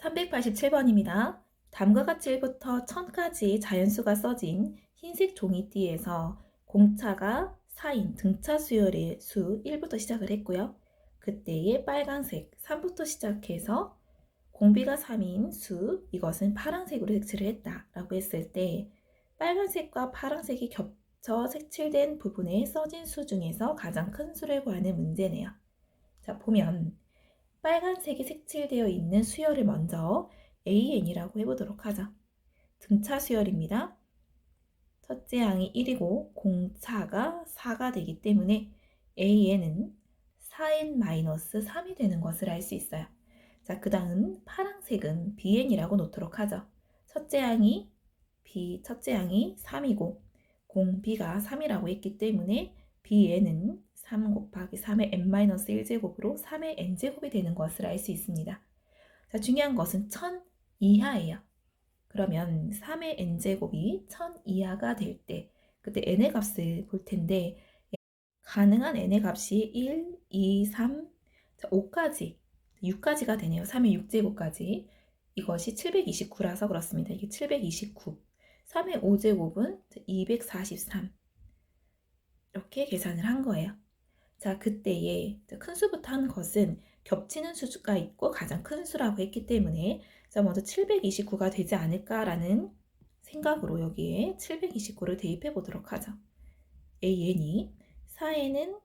387번입니다. 다음과 같이 1부터 1000까지 자연수가 써진 흰색 종이띠에서 공차가 4인 등차 수열의 수 1부터 시작을 했고요. 그때의 빨간색 3부터 시작해서 공비가 3인 수 이것은 파란색으로 색칠을 했다라고 했을 때 빨간색과 파란색이 겹쳐 색칠된 부분에 써진 수 중에서 가장 큰 수를 구하는 문제네요. 자, 보면 빨간색이 색칠되어 있는 수열을 먼저 AN이라고 해보도록 하죠. 등차 수열입니다. 첫째 항이 1이고 공차가 4가 되기 때문에 AN은 4N-3이 되는 것을 알 수 있어요. 자, 그 다음 파란색은 BN이라고 놓도록 하죠. 첫째 항이 B, 첫째 항이 3이고 공 B가 3이라고 했기 때문에 BN은 3 곱하기 3의 n-1제곱으로 3의 n제곱이 되는 것을 알 수 있습니다. 자, 중요한 것은 1000 이하예요. 그러면 3의 n제곱이 1000 이하가 될 때 그때 n의 값을 볼 텐데 가능한 n의 값이 1, 2, 3, 5까지 6까지가 되네요. 3의 6제곱까지 이것이 729라서 그렇습니다. 이게 729 3의 5제곱은 243 이렇게 계산을 한 거예요. 자, 그때에 큰 수부터 한 것은 겹치는 수가 있고 가장 큰 수라고 했기 때문에 자, 먼저 729가 되지 않을까라는 생각으로 여기에 729를 대입해 보도록 하죠. AN이 4N은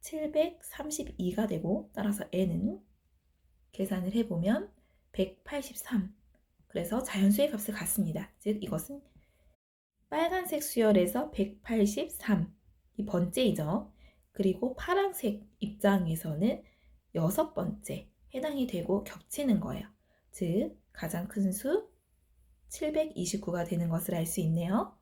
732가 되고 따라서 N은 계산을 해보면 183 그래서 자연수의 값을 갖습니다. 즉 이것은 빨간색 수열에서 183 이 번째이죠. 그리고 파란색 입장에서는 여섯 번째 해당이 되고 겹치는 거예요. 즉 가장 큰 수 729가 되는 것을 알 수 있네요.